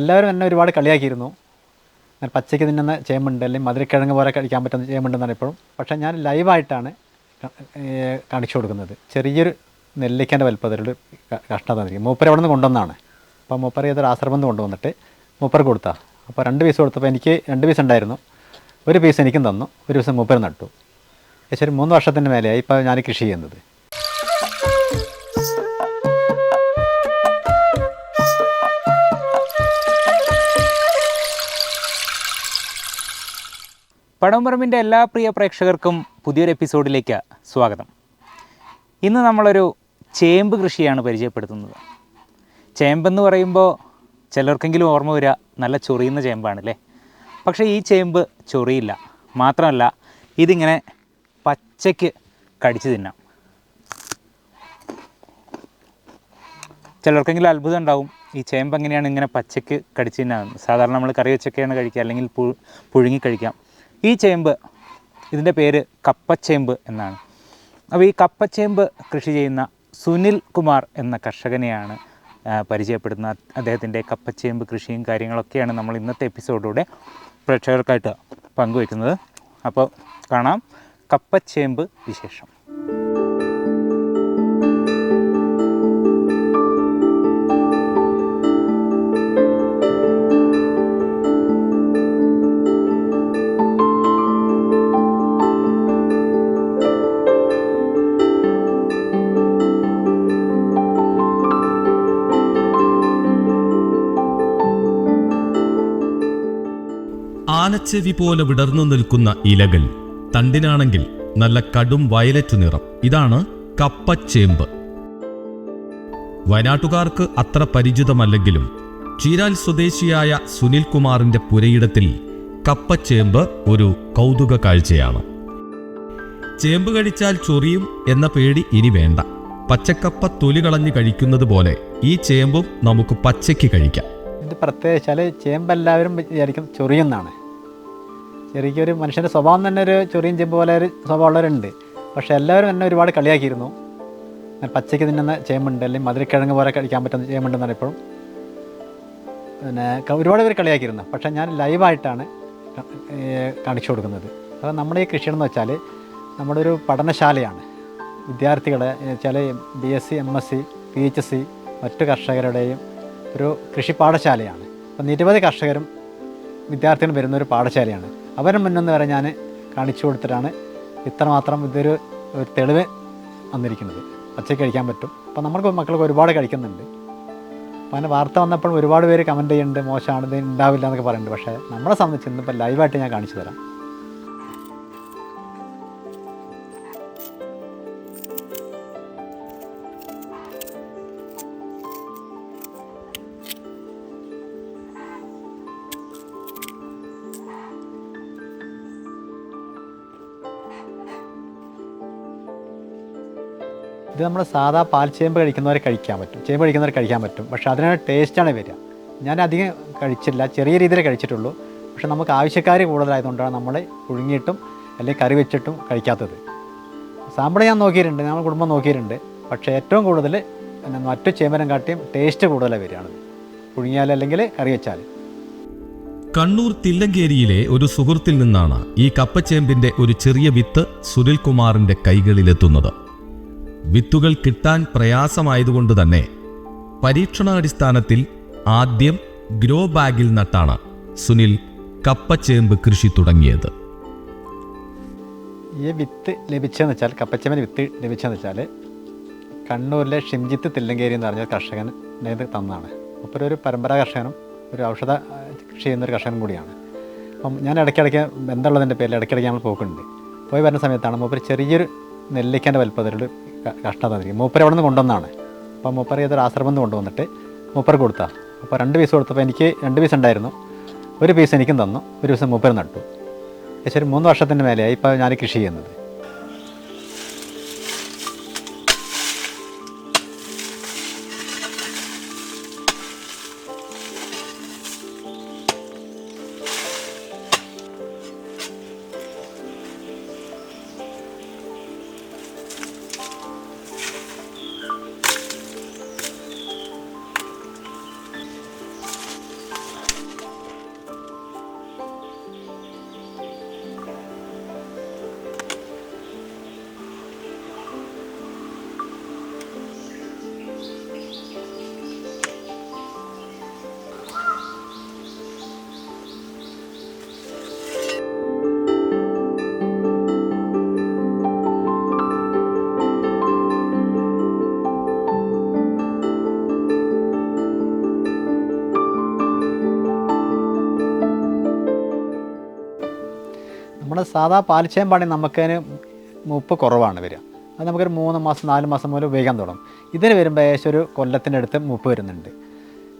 എല്ലാവരും എന്നെ ഒരുപാട് കളിയാക്കിയിരുന്നു. ഞാൻ പച്ചയ്ക്ക് തിന്നുന്ന ചേമ്പുണ്ട് അല്ലെങ്കിൽ മധുരക്കിഴങ്ങ് പോലെ കഴിക്കാൻ പറ്റുന്ന ചേമ്പുണ്ടെന്നാണ് ഇപ്പോഴും. പക്ഷേ ഞാൻ ലൈവായിട്ടാണ് കാണിച്ചു കൊടുക്കുന്നത്. ചെറിയൊരു നെല്ലിക്കന്റെ വലുപ്പത്തിലൊരു കഷ്ണം തന്നിരിക്കും. മൂപ്പർ അവിടെ നിന്ന് കൊണ്ടുവന്നാണ്? അപ്പോൾ മൂപ്പർ ഏതൊരു ആശ്രമം കൊണ്ടുവന്നിട്ട് മൂപ്പർ കൊടുത്താൽ അപ്പോൾ രണ്ട് പീസ് കൊടുത്തപ്പോൾ എനിക്ക് രണ്ട് പീസ് ഉണ്ടായിരുന്നു. ഒരു പീസ് എനിക്കും തന്നു. ഒരു പീസ് മൂപ്പർ നട്ടു. ഏകദേശം ഒരു മൂന്ന് വർഷത്തിന്റെ മേലെയായി ഇപ്പോൾ ഞാൻ കൃഷി ചെയ്യുന്നത്. പടംപറമ്പിന്റെ എല്ലാ പ്രിയ പ്രേക്ഷകർക്കും പുതിയൊരു എപ്പിസോഡിലേക്ക് സ്വാഗതം. ഇന്ന് നമ്മളൊരു ചേമ്പ് കൃഷിയാണ് പരിചയപ്പെടുത്തുന്നത്. ചേമ്പെന്ന് പറയുമ്പോൾ ചിലർക്കെങ്കിലും ഓർമ്മ വരിക നല്ല ചൊറിയുന്ന ചേമ്പാണല്ലേ? പക്ഷേ ഈ ചേമ്പ് ചൊറിയില്ല. മാത്രമല്ല ഇതിങ്ങനെ പച്ചയ്ക്ക് കടിച്ചു തിന്നാം. ചിലർക്കെങ്കിലും അത്ഭുതം ഉണ്ടാവും ഈ ചേമ്പ് എങ്ങനെയാണ് ഇങ്ങനെ പച്ചയ്ക്ക് കടിച്ചു തിന്നാകുന്നത് സാധാരണ നമ്മൾ കറി വെച്ചൊക്കെയാണ് കഴിക്കുക അല്ലെങ്കിൽ പുഴുങ്ങി കഴിക്കാം. ഈ ചേമ്പ് ഇതിന്റെ പേര് കപ്പച്ചേമ്പ് എന്നാണ്. അപ്പോൾ ഈ കപ്പച്ചേമ്പ് കൃഷി ചെയ്യുന്ന സുനിൽ കുമാർ എന്ന കർഷകനെയാണ് പരിചയപ്പെടുന്ന അദ്ദേഹത്തിന്റെ കപ്പച്ചേമ്പ് കൃഷിയും കാര്യങ്ങളൊക്കെയാണ് നമ്മൾ ഇന്നത്തെ എപ്പിസോഡിലൂടെ പ്രേക്ഷകർക്കായിട്ട് പങ്കുവയ്ക്കുന്നത്. അപ്പോൾ കാണാം കപ്പച്ചേമ്പ് വിശേഷം. ആനച്ചെവി പോലെ വിടർന്നു നിൽക്കുന്ന ഇലകൾ തണ്ടിനാണെങ്കിൽ നല്ല കടും വയലറ്റ് നിറം. ഇതാണ് കപ്പച്ചേമ്പ്. വയനാട്ടുകാർക്ക് അത്ര പരിചിതമല്ലെങ്കിലും ചീരാൽ സ്വദേശിയായ സുനിൽ കുമാറിന്റെ പുരയിടത്തിൽ കപ്പച്ചേമ്പ് ഒരു കൗതുക കാഴ്ചയാണ്. ചേമ്പ് കഴിച്ചാൽ ചൊറിയും എന്ന പേടി ഇനി വേണ്ട. പച്ചക്കപ്പ തൊലി കളഞ്ഞു കഴിക്കുന്നത് പോലെ ഈ ചേമ്പും നമുക്ക് പച്ചയ്ക്ക് കഴിക്കാം. ഇത് പ്രത്യേകിച്ചാൽ ചേമ്പ് എല്ലാവരും വിചാരിക്കും ചൊറിയെന്നാണ്. ശരിക്കും ഒരു മനുഷ്യന്റെ സ്വഭാവം തന്നെ ഒരു ചൊറിയും ചെമ്പ് പോലെ ഒരു സ്വഭാവമുള്ളവരുണ്ട്. പക്ഷേ എല്ലാവരും എന്നെ ഒരുപാട് കളിയാക്കിയിരുന്നു. ഞാൻ പച്ചയ്ക്ക് തിന്നുന്ന ചേമ്പുണ്ട് അല്ലെങ്കിൽ മധുരക്കിഴങ്ങ് പോലെ കഴിക്കാൻ പറ്റുന്ന ചേമ്പുണ്ടെന്നാണ് ഇപ്പോഴും. പിന്നെ ഒരുപാട് പേര് കളിയാക്കിയിരുന്നു. പക്ഷേ ഞാൻ ലൈവായിട്ടാണ് കാണിച്ചു കൊടുക്കുന്നത്. അപ്പോൾ നമ്മുടെ ഈ കൃഷിയെന്ന് വെച്ചാൽ നമ്മുടെ ഒരു പഠനശാലയാണ്. വിദ്യാർത്ഥികളെ വെച്ചാൽ B S C M S C P H C മറ്റു കർഷകരുടെയും ഒരു കൃഷി പാഠശാലയാണ്. അപ്പോൾ നിരവധി കർഷകരും വിദ്യാർത്ഥികളും വരുന്ന ഒരു പാഠശാലയാണ്. അവരുടെ മുന്നെന്ന് വരെ ഞാൻ കാണിച്ചു കൊടുത്തിട്ടാണ് ഇത്രമാത്രം ഇതൊരു ഒരു തെളിവ് വന്നിരിക്കുന്നത് പച്ചയ്ക്ക് കഴിക്കാൻ പറ്റും. അപ്പം നമ്മൾക്ക് മക്കൾക്ക് ഒരുപാട് കഴിക്കുന്നുണ്ട്. അപ്പോൾ അങ്ങനെ വാർത്ത വന്നപ്പോൾ ഒരുപാട് പേര് കമന്റ് ചെയ്യുന്നുണ്ട് മോശമാണ് ഇത് ഉണ്ടാവില്ല എന്നൊക്കെ പറയുന്നുണ്ട്. പക്ഷേ നമ്മളെ സംബന്ധിച്ച് ഇന്നിപ്പോൾ ലൈവായിട്ട് ഞാൻ കാണിച്ചു തരാം. ഇത് നമ്മൾ സാധാ പാൽ ചേമ്പ് കഴിക്കുന്നവരെ കഴിക്കാൻ പറ്റും. ചേമ്പ് കഴിക്കുന്നവരെ കഴിക്കാൻ പറ്റും. പക്ഷേ അതിനുള്ള ടേസ്റ്റാണ് വരിക. ഞാൻ അധികം കഴിച്ചില്ല. ചെറിയ രീതിയിൽ കഴിച്ചിട്ടുള്ളൂ. പക്ഷെ നമുക്ക് ആവശ്യക്കാർ കൂടുതലായതുകൊണ്ടാണ് നമ്മൾ പുഴുങ്ങിയിട്ടും അല്ലെങ്കിൽ കറി വെച്ചിട്ടും കഴിക്കാത്തത്. സാമ്പിൾ ഞാൻ നോക്കിയിട്ടുണ്ട്. നമ്മൾ കുടുംബം നോക്കിയിട്ടുണ്ട്. പക്ഷേ ഏറ്റവും കൂടുതൽ മറ്റു ചേമ്പനം കാട്ടിയും ടേസ്റ്റ് കൂടുതലായി വരികയാണ് പുഴുങ്ങിയാൽ അല്ലെങ്കിൽ കറി വെച്ചാൽ കണ്ണൂർ തില്ലങ്കേരിയിലെ ഒരു സുഹൃത്തിൽ നിന്നാണ് ഈ കപ്പച്ചേമ്പിന്റെ ഒരു ചെറിയ വിത്ത് സുനിൽ കുമാറിന്റെ കൈകളിലെത്തുന്നത്. വിത്തുകൾ കിട്ടാൻ പ്രയാസമായതുകൊണ്ട് തന്നെ പരീക്ഷണാടിസ്ഥാനത്തിൽ ആദ്യം ഗ്രോ ബാഗിൽ നട്ടാണ് സുനിൽ കപ്പച്ചേമ്പ് കൃഷി തുടങ്ങിയത്. ഈ വിത്ത് ലഭിച്ചതെന്ന് വെച്ചാൽ കപ്പച്ചേമ്പ് വിത്ത് ലഭിച്ചതെന്ന് വെച്ചാൽ കണ്ണൂരിലെ ഷിംജിത്ത് തില്ലങ്കേരി എന്ന് പറഞ്ഞ കർഷകൻ ഇത് തന്നാണ്. അപ്പോൾ ഒരു പരമ്പരാ കർഷകനും ഒരു ഔഷധ കൃഷി ചെയ്യുന്ന ഒരു കർഷകനും കൂടിയാണ്. അപ്പം ഞാൻ ഇടയ്ക്കിടയ്ക്ക് ബന്ധമുള്ളതിന്റെ പേരിൽ ഇടയ്ക്കിടയ്ക്ക് നമ്മൾ പോക്കുന്നുണ്ട്. പോയി വരുന്ന സമയത്താണ് ഒരു ചെറിയൊരു നെല്ലിക്കന്റെ വലുപ്പത്തിലൊരു ക- കഷ്ണം തന്നിരിക്കും മൂപ്പർ അവിടെ നിന്ന് കൊണ്ടുവന്നാണ്? അപ്പോൾ മൂപ്പർ ഏതൊരു ആശ്രമം കൊണ്ടുവന്നിട്ട് മൂപ്പർ കൊടുത്താ. അപ്പോൾ രണ്ട് പീസ് കൊടുത്തപ്പോൾ എനിക്ക് രണ്ട് പീസ് ഉണ്ടായിരുന്നു. ഒരു പീസ് എനിക്കും തന്നു. ഒരു പീസ് മൂപ്പർ നട്ടു. ഏകദേശം മൂന്ന് വർഷത്തിന്റെ മേലെയായി ഇപ്പോൾ ഞാൻ കൃഷി ചെയ്യുന്നത്. നമ്മുടെ സാധാ പാലിച്ചേമ്പാണെങ്കിൽ നമുക്കതിന് മൂപ്പ് കുറവാണ് വരിക. അത് നമുക്കൊരു മൂന്ന് മാസം നാല് മാസം മുതൽ ഉപയോഗിക്കാൻ തുടങ്ങും. ഇതിന് വരുമ്പോൾ ഏകദേശം ഒരു കൊല്ലത്തിന്റെ അടുത്ത് മുപ്പ് വരുന്നുണ്ട്.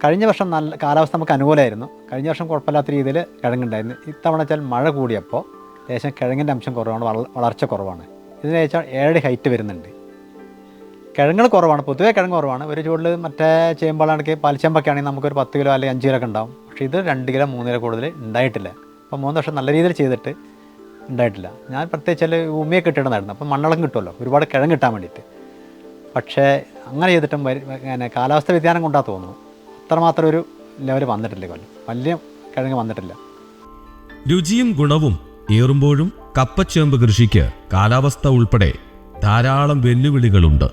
കഴിഞ്ഞ വർഷം നല്ല കാലാവസ്ഥ നമുക്ക് അനുകൂലമായിരുന്നു. കഴിഞ്ഞ വർഷം കുഴപ്പമില്ലാത്ത രീതിയിൽ കിഴങ്ങുണ്ടായിരുന്നു. ഇത്തവണ വെച്ചാൽ മഴ കൂടിയപ്പോൾ ലേശം കിഴങ്ങിന്റെ അംശം കുറവാണ് വളർച്ച കുറവാണ്. ഇതിന് വെച്ചാൽ ഹൈറ്റ് വരുന്നുണ്ട്. കിഴങ്ങുകൾ കുറവാണ് പൊതുവേ കിഴങ്ങ് കുറവാണ്. ഒരു ചൂടിൽ മറ്റേ ചേമ്പാളാണെങ്കിൽ പാലിച്ചേമ്പൊക്കെ ആണെങ്കിൽ നമുക്കൊരു പത്ത് കിലോ അല്ലെങ്കിൽ അഞ്ച് കിലോ ഒക്കെ ഉണ്ടാവും. പക്ഷേ ഇത് രണ്ട് കിലോ മൂന്ന് കിലോ കൂടുതൽ ഉണ്ടായിട്ടില്ല. അപ്പോൾ മൂന്ന് വർഷം നല്ല രീതിയിൽ ചെയ്തിട്ട് ഉണ്ടായിട്ടില്ല. ഞാൻ പ്രത്യേകിച്ച് ഉമ്മയൊക്കെ ഇട്ടിട്ടുണ്ടായിരുന്നു. അപ്പം മണ്ണളം കിട്ടുമല്ലോ. ഒരുപാട് കിഴങ്ങ് കിട്ടാൻ വേണ്ടിയിട്ട്. പക്ഷേ അങ്ങനെ ചെയ്തിട്ടും പിന്നെ കാലാവസ്ഥ വ്യതിയാനം കൊണ്ടാ തോന്നുന്നു. അത്രമാത്രം ഒരു ലെവൽ വന്നിട്ടില്ല കൊല്ലം വലിയ കിഴങ്ങ് വന്നിട്ടില്ല. രുചിയും ഗുണവും ഏറുമ്പോഴും കപ്പച്ചേമ്പ് കൃഷിക്ക് കാലാവസ്ഥ ഉൾപ്പെടെ ധാരാളം വെല്ലുവിളികളുണ്ട്.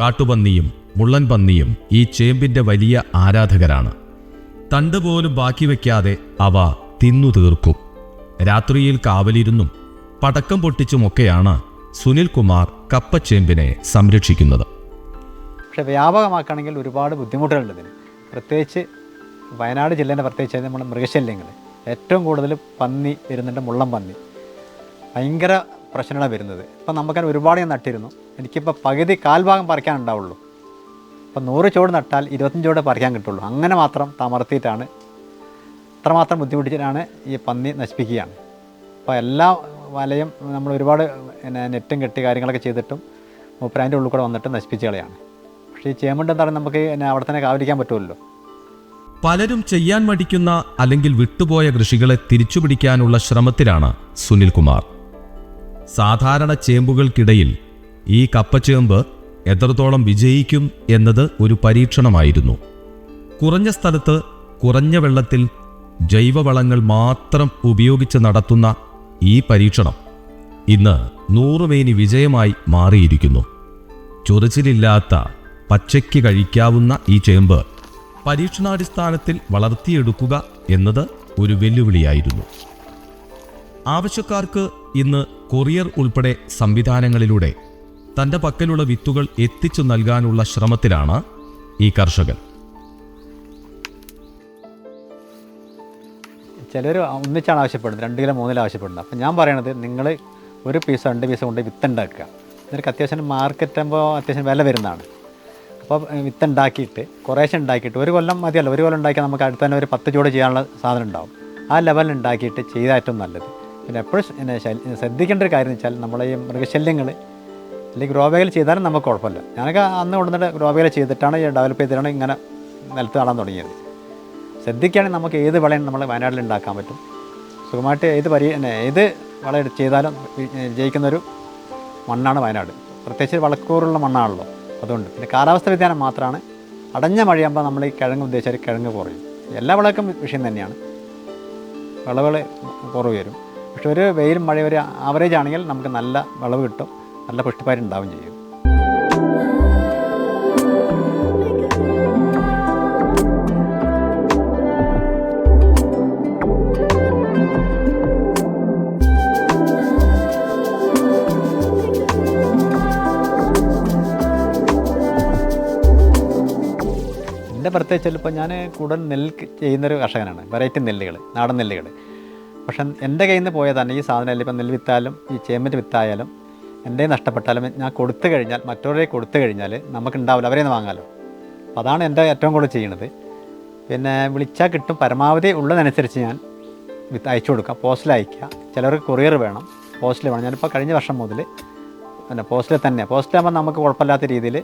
കാട്ടുപന്നിയും മുള്ളൻ പന്നിയും ഈ ചേമ്പിന്റെ വലിയ ആരാധകരാണ്. തണ്ട് പോലും ബാക്കി വയ്ക്കാതെ അവ തിന്നു തീർക്കും. രാത്രിയിൽ കാവലിരുന്നും പടക്കം പൊട്ടിച്ചുമൊക്കെയാണ് സുനിൽ കുമാർ കപ്പച്ചേമ്പിനെ സംരക്ഷിക്കുന്നത്. പക്ഷെ വ്യാപകമാക്കണമെങ്കിൽ ഒരുപാട് ബുദ്ധിമുട്ടുകളുണ്ട് ഇതിന്. പ്രത്യേകിച്ച് വയനാട് ജില്ലേന്റെ പ്രത്യേകിച്ച് നമ്മുടെ മൃഗശല്യങ്ങൾ. ഏറ്റവും കൂടുതൽ പന്നി വരുന്നുണ്ട് മുള്ളം പന്നി. ഭയങ്കര പ്രശ്നമാണ് വരുന്നത്. ഇപ്പം നമുക്കതിന് ഒരുപാട് ഞാൻ നട്ടിരുന്നു. എനിക്കിപ്പോൾ പകുതി കാൽഭാഗം പറിക്കാൻ ഉണ്ടാവുള്ളൂ ഇപ്പം നൂറ് ചുവട് നട്ടാൽ ഇരുപത്തഞ്ച് ചുവട് പറിക്കാൻ കിട്ടുള്ളൂ. അങ്ങനെ മാത്രം തമർത്തിയിട്ടാണ് അത്രമാത്രം ബുദ്ധിമുട്ടിച്ചിട്ടാണ് ഈ പന്നി നശിപ്പിക്കുകയാണ്. അപ്പോൾ എല്ലാ വലയും നമ്മൾ ഒരുപാട് പിന്നെ നെറ്റും കെട്ടി കാര്യങ്ങളൊക്കെ ചെയ്തിട്ടും മൂപ്പരാന്റെ ഉള്ളിൽ കൂടെ വന്നിട്ട് നശിപ്പിച്ച് കളയാണ്. പക്ഷേ ഈ ചേമ്പുണ്ട് എന്താ പറയുക നമുക്ക് അവിടെ തന്നെ കാവലിക്കാൻ പറ്റുമല്ലോ? പലരും ചെയ്യാൻ മടിക്കുന്ന അല്ലെങ്കിൽ വിട്ടുപോയ കൃഷികളെ തിരിച്ചുപിടിക്കാനുള്ള ശ്രമത്തിലാണ് സുനിൽകുമാർ. സാധാരണ ചേമ്പുകൾക്കിടയിൽ ഈ കപ്പച്ചേമ്പ് എത്രത്തോളം വിജയിക്കും എന്നത് ഒരു പരീക്ഷണമായിരുന്നു. കുറഞ്ഞ സ്ഥലത്ത് കുറഞ്ഞ വെള്ളത്തിൽ ജൈവവളങ്ങൾ മാത്രം ഉപയോഗിച്ച് നടത്തുന്ന ഈ പരീക്ഷണം ഇന്ന് നൂറുമേനി വിജയമായി മാറിയിരിക്കുന്നു. ചൊറിച്ചിലില്ലാത്ത പച്ചയ്ക്ക് കഴിക്കാവുന്ന ഈ ചേമ്പ് പരീക്ഷണാടിസ്ഥാനത്തിൽ വളർത്തിയെടുക്കുക എന്നത് ഒരു വെല്ലുവിളിയായിരുന്നു. ആവശ്യക്കാർക്ക് ഇന്ന് കൊറിയർ ഉൾപ്പെടെ സംവിധാനങ്ങളിലൂടെ തന്റെ പക്കലുള്ള വിത്തുകൾ എത്തിച്ചു നൽകാനുള്ള ശ്രമത്തിലാണ് ഈ കർഷകൻ. ചിലർ ഒന്നിച്ചാണ് ആവശ്യപ്പെടുന്നത് രണ്ട് കിലോ മൂന്നിലോ ആവശ്യപ്പെടുന്നത്. അപ്പം ഞാൻ പറയണത് നിങ്ങൾ ഒരു പീസ് രണ്ട് പീസ് കൊണ്ട് വിത്തുണ്ടാക്കുക. നിനക്ക് അത്യാവശ്യം മാർക്കറ്റ് ആകുമ്പോൾ അത്യാവശ്യം വില വരുന്നതാണ്. അപ്പോൾ വിത്ത് ഉണ്ടാക്കിയിട്ട് കുറേശ്ശെ ഉണ്ടാക്കിയിട്ട് ഒരു കൊല്ലം മതിയല്ല ഒരു കൊല്ലം ഉണ്ടാക്കിയാൽ നമുക്ക് അടുത്ത തന്നെ ഒരു പത്ത് ചൂട് ചെയ്യാനുള്ള സാധനം ഉണ്ടാവും. ആ ലെവലിൽ ഉണ്ടാക്കിയിട്ട് ചെയ്താൽ ഏറ്റവും നല്ലത്. പിന്നെ എപ്പോഴും ശ്രദ്ധിക്കേണ്ട ഒരു കാര്യം എന്ന് വെച്ചാൽ നമ്മളെ ഈ മൃഗശല്യങ്ങൾ അല്ലെങ്കിൽ ഗ്രോ ബാഗിൽ ചെയ്താലും നമുക്ക് കുഴപ്പമില്ല. ഞാനൊക്കെ അന്ന് കൊണ്ടുവന്നിട്ട് ഗ്രോ ചെയ്തിട്ടാണ് ഡെവലപ്പ് ചെയ്തിട്ടാണ് ഇങ്ങനെ നിലത്ത് കാണാൻ തുടങ്ങിയത്. ശ്രദ്ധിക്കുകയാണെങ്കിൽ നമുക്ക് ഏത് വിളയും നമ്മൾ വയനാട്ടിൽ ഉണ്ടാക്കാൻ പറ്റും. സുഖമായിട്ട് ഏത് പരി ഏത് വള ചെയ്താലും ജയിക്കുന്നൊരു മണ്ണാണ് വയനാട്. പ്രത്യേകിച്ച് വളക്കൂറുള്ള മണ്ണാണല്ലോ അതുകൊണ്ട്. പിന്നെ കാലാവസ്ഥ വ്യതിയാനം മാത്രമാണ്. അടഞ്ഞ മഴയാകുമ്പോൾ നമ്മൾ ഈ കിഴങ്ങ് ഉദ്ദേശിച്ചാൽ കിഴങ്ങ് കുറയും. എല്ലാ വിളക്കും വിഷയം തന്നെയാണ്. വിളവുകൾ കുറവ് വരും. പക്ഷെ ഒരു വെയിലും മഴ ഒരു ആവറേജ് ആണെങ്കിൽ നമുക്ക് നല്ല വിളവ് കിട്ടും. നല്ല പുഷ്ടിപ്പാരി ഉണ്ടാവുകയും ചെയ്യും. പ്രത്യേകിച്ച് ഇപ്പോൾ ഞാൻ കൂടുതൽ നെല്ല് ചെയ്യുന്നൊരു കർഷകനാണ്. വെറൈറ്റി നെല്ലുകൾ നാടൻ നെല്ലുകൾ പക്ഷെ എന്റെ കയ്യിൽ നിന്ന് പോയാൽ തന്നെ ഈ സാധനം ഇപ്പം നെല്ല് വിത്തായാലും ഈ ചേമ്പിന്റെ വിത്തായാലും എന്റെ നഷ്ടപ്പെട്ടാലും ഞാൻ കൊടുത്തു കഴിഞ്ഞാൽ മറ്റവരെ കൊടുത്തു കഴിഞ്ഞാൽ നമുക്ക് ഉണ്ടാവില്ല. അവരെ വാങ്ങാമല്ലോ അപ്പോൾ അതാണ് എന്റെ ഏറ്റവും കൂടുതൽ ചെയ്യണത്. പിന്നെ വിളിച്ചാൽ കിട്ടും. പരമാവധി ഉള്ളതനുസരിച്ച് ഞാൻ വിത്ത് അയച്ചു കൊടുക്കുക. പോസ്റ്റിൽ അയക്കുക. ചിലർക്ക് കൊറിയർ വേണം. പോസ്റ്റിൽ വേണം. ഞാനിപ്പോൾ കഴിഞ്ഞ വർഷം മുതൽ പിന്നെ പോസ്റ്റിൽ തന്നെ പോസ്റ്റിലാകുമ്പോൾ നമുക്ക് കുഴപ്പമില്ലാത്ത രീതിയിൽ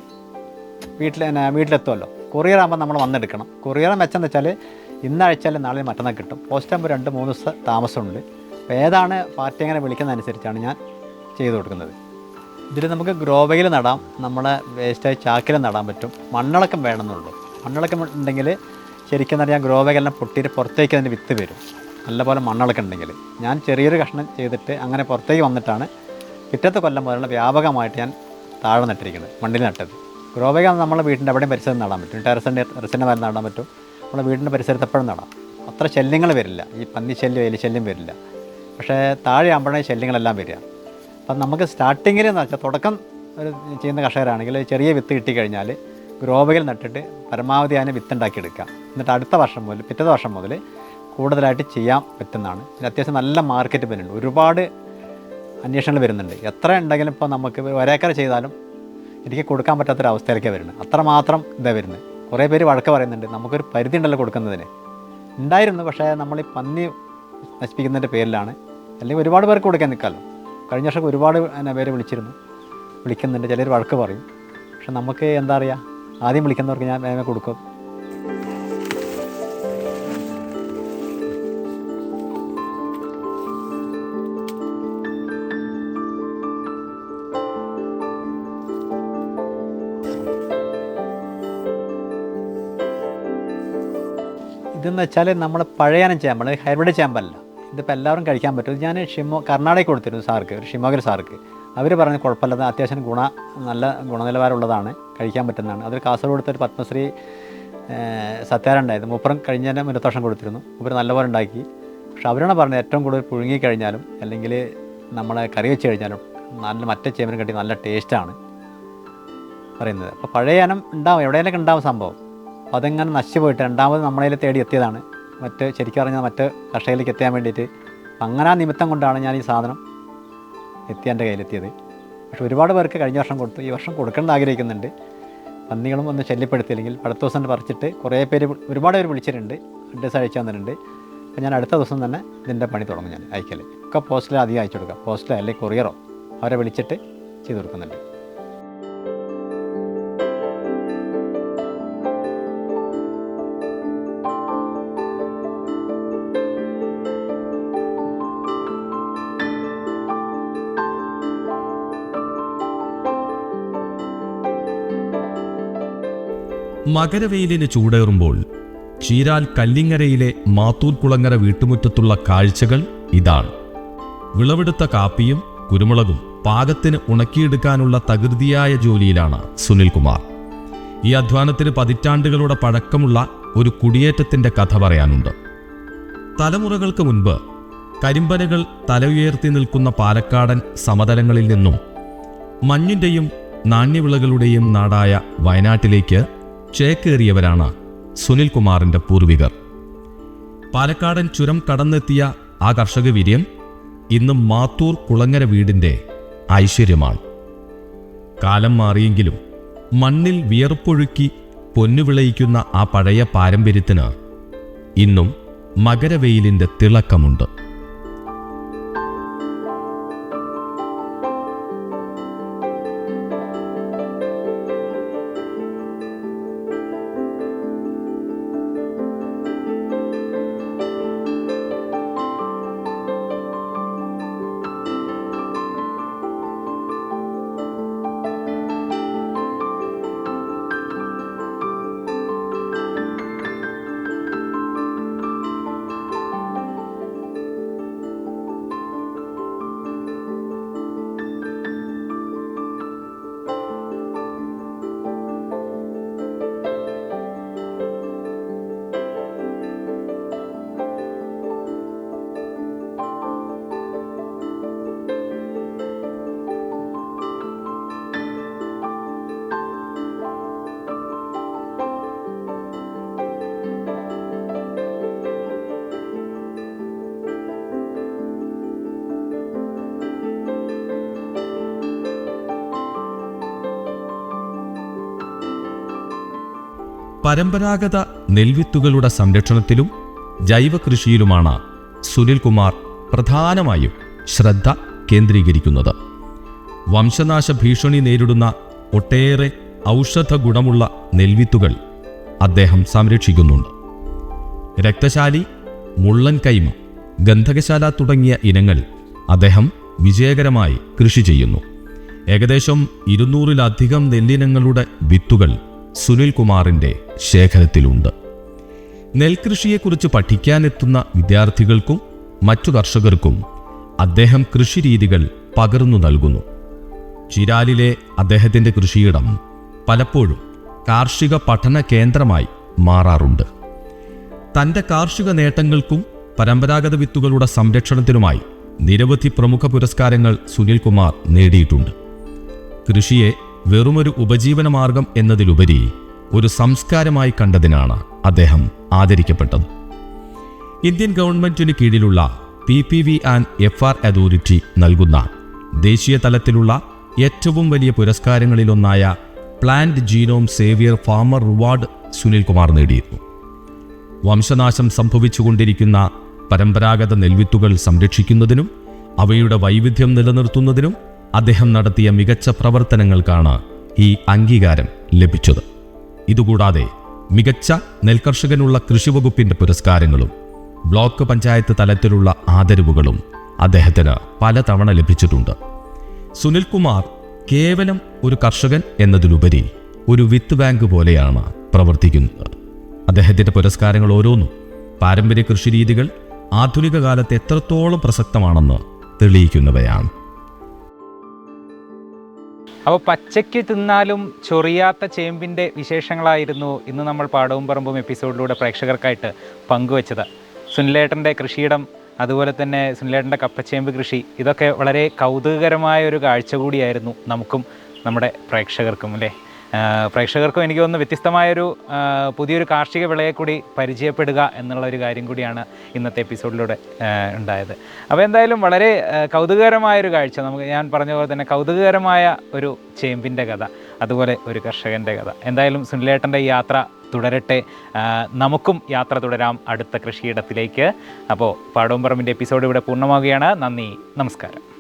വീട്ടിൽ വീട്ടിലെത്തുമല്ലോ? കൊറിയർ ആകുമ്പോൾ നമ്മൾ വന്നെടുക്കണം. കൊറിയർ മെച്ചം വെച്ചാൽ ഇന്ന് അയച്ചാൽ നാളെ മറ്റന്നാൾ കിട്ടും. പോസ്റ്റ് ആകുമ്പോൾ രണ്ട് മൂന്ന് ദിവസം താമസമുണ്ട്. അപ്പോൾ ഏതാണ് പാർട്ടി അങ്ങനെ വിളിക്കുന്നതനുസരിച്ചാണ് ഞാൻ ചെയ്തു കൊടുക്കുന്നത്. ഇതിൽ നമുക്ക് ഗ്രോബയിൽ നടാം നമ്മളെ വേസ്റ്റായി ചാക്കിൽ നടാൻ പറ്റും. മണ്ണിളക്കം വേണമെന്നുള്ളൂ മണ്ണിളക്കം ഉണ്ടെങ്കിൽ ശരിക്കും പറഞ്ഞാൽ ഗ്രോബയെല്ലാം പൊട്ടിയിട്ട് പുറത്തേക്ക് അതിന്റെ വിത്ത് വരും. നല്ലപോലെ മണ്ണിളക്കം ഉണ്ടെങ്കിൽ. ഞാൻ ചെറിയൊരു കഷ്ണം ചെയ്തിട്ട് അങ്ങനെ പുറത്തേക്ക് വന്നിട്ടാണ് പിറ്റത്തെ കൊല്ലം പോലുള്ള വ്യാപകമായിട്ട് ഞാൻ താഴെ നട്ടിരിക്കുന്നത് മണ്ണിൽ നട്ടത്. ഗ്രോബേഗ നമ്മളെ വീടിന്റെ എവിടെയും പരിസരം നടാൻ പറ്റും. ടെറസിന്റെ ടെറസിന്റെ മേലെ നടാൻ പറ്റും. നമ്മുടെ വീടിന്റെ പരിസരത്ത് എപ്പോഴും നടാം അത്ര ശല്യങ്ങൾ വരില്ല. ഈ പന്നി ശല്യം എലി ശല്യം വരില്ല. പക്ഷേ താഴെ ആകുമ്പോഴേ ശല്യങ്ങളെല്ലാം വരിക. അപ്പം നമുക്ക് സ്റ്റാർട്ടിങ്ങിൽ എന്ന് വെച്ചാൽ തുടക്കം ഒരു ചെയ്യുന്ന കർഷകരാണെങ്കിൽ ചെറിയ വിത്ത് കിട്ടിക്കഴിഞ്ഞാൽ ഗ്രോബയിൽ നട്ടിട്ട് പരമാവധി അതിനെ വിത്ത് ഉണ്ടാക്കിയെടുക്കുക. എന്നിട്ട് അടുത്ത വർഷം മുതൽ പിറ്റത്തെ വർഷം മുതൽ കൂടുതലായിട്ട് ചെയ്യാൻ പറ്റുന്നതാണ്. പിന്നെ അത്യാവശ്യം നല്ല മാർക്കറ്റ് വരുന്നുണ്ട് ഒരുപാട് അന്വേഷണങ്ങൾ വരുന്നുണ്ട്. എത്ര ഉണ്ടെങ്കിലും ഇപ്പോൾ നമുക്ക് ഒരേക്കർ ചെയ്താലും എനിക്ക് കൊടുക്കാൻ പറ്റാത്തൊരവസ്ഥയിലേക്കാണ് വരുന്നത്. അത്രമാത്രം ഇതാ വരുന്നത്. കുറേ പേര് വഴക്ക് പറയുന്നുണ്ട് നമുക്കൊരു പരിധി ഉണ്ടല്ലോ കൊടുക്കുന്നതിന്. ഉണ്ടായിരുന്നു പക്ഷേ നമ്മൾ ഈ പന്നി നശിപ്പിക്കുന്നതിന്റെ പേരിലാണ്. അല്ലെങ്കിൽ ഒരുപാട് പേർക്ക് കൊടുക്കാൻ നിൽക്കാമല്ലോ. കഴിഞ്ഞ വർഷം ഒരുപാട് എന്നെ പേര് വിളിച്ചിരുന്നു. വിളിക്കുന്നുണ്ട് ചിലർ വഴക്ക് പറയും. പക്ഷെ നമുക്ക് എന്താ പറയുക? ആദ്യം വിളിക്കുന്നവർക്ക് ഞാൻ വേഗം കൊടുക്കും. ഇതെന്ന് വെച്ചാൽ നമ്മൾ പഴയനം ചേമ്പ് ഹൈബ്രിഡ് ചേമ്പല്ല ഇതിപ്പോൾ എല്ലാവരും കഴിക്കാൻ പറ്റും. ഞാൻ ഷിമോ കർണാടക കൊടുത്തിരുന്നു സാർക്ക് ഒരു ഷിമോഗർ സാർക്ക്. അവർ പറഞ്ഞു കുഴപ്പമില്ല അത്യാവശ്യം ഗുണ നല്ല ഗുണനിലവാരമുള്ളതാണ് കഴിക്കാൻ പറ്റുന്നതാണ്. അതൊരു കാസർഗോഡ് ഒരു പത്മശ്രീ സത്യാരുണ്ടായിരുന്നു മൂപ്പറം കഴിഞ്ഞ മുന്നത്തെ വർഷം കൊടുത്തിരുന്നു. മൂപ്പർ നല്ലപോലെ ഉണ്ടാക്കി. പക്ഷെ അവരാണ് പറഞ്ഞത് ഏറ്റവും കൂടുതൽ പുഴുങ്ങി കഴിഞ്ഞാലും അല്ലെങ്കിൽ നമ്മളെ കറി വെച്ച് കഴിഞ്ഞാലും നല്ല മറ്റേ ചേമ്പിനും കട്ടി നല്ല ടേസ്റ്റാണ് പറയുന്നത്. അപ്പോൾ പഴയ ഇനം ഉണ്ടാവും. എവിടെയെങ്കിലും ഉണ്ടാവും സംഭവം. അതെങ്ങനെ നശിച്ചു പോയിട്ട് രണ്ടാമത് നമ്മളതിൽ തേടി എത്തിയതാണ്. മറ്റ് ശരിക്കും പറഞ്ഞാൽ മറ്റ് കർഷകരിലേക്ക് എത്തിയാൻ വേണ്ടിയിട്ട്. അങ്ങനെ ആ നിമിത്തം കൊണ്ടാണ് ഞാൻ ഈ സാധനം എത്തി എന്റെ കയ്യിലെത്തിയത്. പക്ഷെ ഒരുപാട് പേർക്ക് കഴിഞ്ഞ വർഷം കൊടുത്തു. ഈ വർഷം കൊടുക്കേണ്ട ആഗ്രഹിക്കുന്നുണ്ട്. പന്നികളും ഒന്ന് ശല്യപ്പെടുത്തിയില്ലെങ്കിൽ അടുത്ത ദിവസം തന്നെ പറിച്ചിട്ട് കുറേ പേര് ഒരുപാട് പേര് വിളിച്ചിട്ടുണ്ട്. അഡ്രസ്സ് അയച്ചു തന്നിട്ടുണ്ട്. അപ്പോൾ ഞാൻ അടുത്ത ദിവസം തന്നെ ഇതിന്റെ പണി തുടങ്ങും ഞാൻ അയക്കൽ ഒക്കെ പോസ്റ്റിൽ അധികം അയച്ചു കൊടുക്കുക. പോസ്റ്റിലോ അല്ലെങ്കിൽ കൊറിയറോ അവരെ വിളിച്ചിട്ട് ചെയ്തു കൊടുക്കുന്നുണ്ട്. മകരവെയിലിന് ചൂടേറുമ്പോൾ ചീരാൽ കല്ലിങ്ങരയിലെ മാത്തൂർ കുളങ്ങര വീട്ടുമുറ്റത്തുള്ള കാഴ്ചകൾ ഇതാണ്. വിളവെടുത്ത കാപ്പിയും കുരുമുളകും പാകത്തിന് ഉണക്കിയെടുക്കാനുള്ള തകൃതിയായ ജോലിയിലാണ് സുനിൽകുമാർ. ഈ അധ്വാനത്തിന് പതിറ്റാണ്ടുകളുടെ പഴക്കമുള്ള ഒരു കുടിയേറ്റത്തിന്റെ കഥ പറയാനുണ്ട്. തലമുറകൾക്ക് മുൻപ് കരിമ്പനകൾ തല ഉയർത്തി നിൽക്കുന്ന പാലക്കാടൻ സമതലങ്ങളിൽ നിന്നും മഞ്ഞിന്റെയും നാണ്യവിളകളുടെയും നാടായ വയനാട്ടിലേക്ക് ചേക്കേറിയവരാണ് സുനിൽകുമാറിന്റെ പൂർവികർ. പാലക്കാടൻ ചുരം കടന്നെത്തിയ ആ കർഷക വീര്യം ഇന്നും മാത്തൂർ കുളങ്ങര വീടിന്റെ ഐശ്വര്യമാണ്. കാലം മാറിയെങ്കിലും മണ്ണിൽ വിയർപ്പൊഴുക്കി പൊന്നുവിളയിക്കുന്ന ആ പഴയ പാരമ്പര്യത്തിന് ഇന്നും മകരവെയിലിന്റെ തിളക്കമുണ്ട്. പരമ്പരാഗത നെൽവിത്തുകളുടെ സംരക്ഷണത്തിലും ജൈവ കൃഷിയിലുമാണ് സുനിൽകുമാർ പ്രധാനമായും ശ്രദ്ധ കേന്ദ്രീകരിക്കുന്നത്. വംശനാശ ഭീഷണി നേരിടുന്ന ഒട്ടേറെ ഔഷധ ഗുണമുള്ള നെൽവിത്തുകൾ അദ്ദേഹം സംരക്ഷിക്കുന്നുണ്ട്. രക്തശാലി മുള്ളൻ കൈമ ഗന്ധകശാല തുടങ്ങിയ ഇനങ്ങൾ അദ്ദേഹം വിജയകരമായി കൃഷി ചെയ്യുന്നു. ഏകദേശം ഇരുന്നൂറിലധികം നെല്ലിനങ്ങളുടെ വിത്തുകൾ സുനിൽകുമാറിന്റെ ശേഖരത്തിലുണ്ട്. നെൽകൃഷിയെക്കുറിച്ച് പഠിക്കാനെത്തുന്ന വിദ്യാർത്ഥികൾക്കും മറ്റു കർഷകർക്കും അദ്ദേഹം കൃഷിരീതികൾ പകർന്നു നൽകുന്നു. ചിരാലിലെ അദ്ദേഹത്തിന്റെ കൃഷിയിടം പലപ്പോഴും കാർഷിക പഠന കേന്ദ്രമായി മാറാറുണ്ട്. തന്റെ കാർഷിക നേട്ടങ്ങൾക്കും പരമ്പരാഗത വിത്തുകളുടെ സംരക്ഷണത്തിനുമായി നിരവധി പ്രമുഖ പുരസ്കാരങ്ങൾ സുനിൽകുമാർ നേടിയിട്ടുണ്ട്. കൃഷിയെ വെറുമൊരു ഉപജീവന മാർഗം എന്നതിലുപരി ഒരു സംസ്കാരമായി കണ്ടതിനാണ് അദ്ദേഹം ആദരിക്കപ്പെട്ടത്. ഇന്ത്യൻ ഗവൺമെന്റിന് കീഴിലുള്ള P P V and F R authority നൽകുന്ന ദേശീയ തലത്തിലുള്ള ഏറ്റവും വലിയ പുരസ്കാരങ്ങളിലൊന്നായ plant genome saviour farmer reward Sunilkumar നേടിയിരുന്നു. വംശനാശം സംഭവിച്ചുകൊണ്ടിരിക്കുന്ന പരമ്പരാഗത നെൽവിത്തുകൾ സംരക്ഷിക്കുന്നതിനും അവയുടെ വൈവിധ്യം നിലനിർത്തുന്നതിനും അദ്ദേഹം നടത്തിയ മികച്ച പ്രവർത്തനങ്ങൾക്കാണ് ഈ അംഗീകാരം ലഭിച്ചത്. ഇതുകൂടാതെ മികച്ച നെൽകർഷകനുള്ള കൃഷിവകുപ്പിന്റെ പുരസ്കാരങ്ങളും ബ്ലോക്ക് പഞ്ചായത്ത് തലത്തിലുള്ള ആദരവുകളും അദ്ദേഹത്തിന് പലതവണ ലഭിച്ചിട്ടുണ്ട്. സുനിൽകുമാർ കേവലം ഒരു കർഷകൻ എന്നതിലുപരി ഒരു വിത്ത് ബാങ്ക് പോലെയാണ് പ്രവർത്തിക്കുന്നത്. അദ്ദേഹത്തിന്റെ പുരസ്കാരങ്ങൾ ഓരോന്നും പാരമ്പര്യ കൃഷിരീതികൾ ആധുനിക കാലത്ത് എത്രത്തോളം പ്രസക്തമാണെന്ന് തെളിയിക്കുന്നവയാണ്. അപ്പോൾ പച്ചയ്ക്ക് തിന്നാലും ചൊറിയാത്ത ചേമ്പിന്റെ വിശേഷങ്ങളായിരുന്നു ഇന്ന് നമ്മൾ പാടവും പറമ്പും എപ്പിസോഡിലൂടെ പ്രേക്ഷകർക്കായിട്ട് പങ്കുവച്ചത്. സുനിലേട്ടന്റെ കൃഷിയിടം അതുപോലെ തന്നെ സുനിലേട്ടന്റെ കപ്പച്ചേമ്പ് കൃഷി ഇതൊക്കെ വളരെ കൗതുകകരമായ ഒരു കാഴ്ച കൂടിയായിരുന്നു നമുക്കും നമ്മുടെ പ്രേക്ഷകർക്കും അല്ലേ? പ്രേക്ഷകർക്കും എനിക്ക് തോന്നുന്നു വ്യത്യസ്തമായൊരു പുതിയൊരു കാർഷിക വിളയെ കൂടി പരിചയപ്പെടുക എന്നുള്ള ഒരു കാര്യം കൂടിയാണ് ഇന്നത്തെ എപ്പിസോഡിലൂടെ ഉണ്ടായത്. അപ്പോൾ എന്തായാലും വളരെ കൗതുകകരമായൊരു കാഴ്ച. നമുക്ക് ഞാൻ പറഞ്ഞ പോലെ തന്നെ കൗതുകകരമായ ഒരു ചേമ്പിന്റെ കഥ അതുപോലെ ഒരു കർഷകന്റെ കഥ. എന്തായാലും സുനിലേട്ടന്റെ യാത്ര തുടരട്ടെ. നമുക്കും യാത്ര തുടരാം അടുത്ത കൃഷിയിടത്തിലേക്ക്. അപ്പോൾ പാടവും പറമ്പിന്റെ എപ്പിസോഡ് ഇവിടെ പൂർണമാവുകയാണ്. നന്ദി നമസ്കാരം.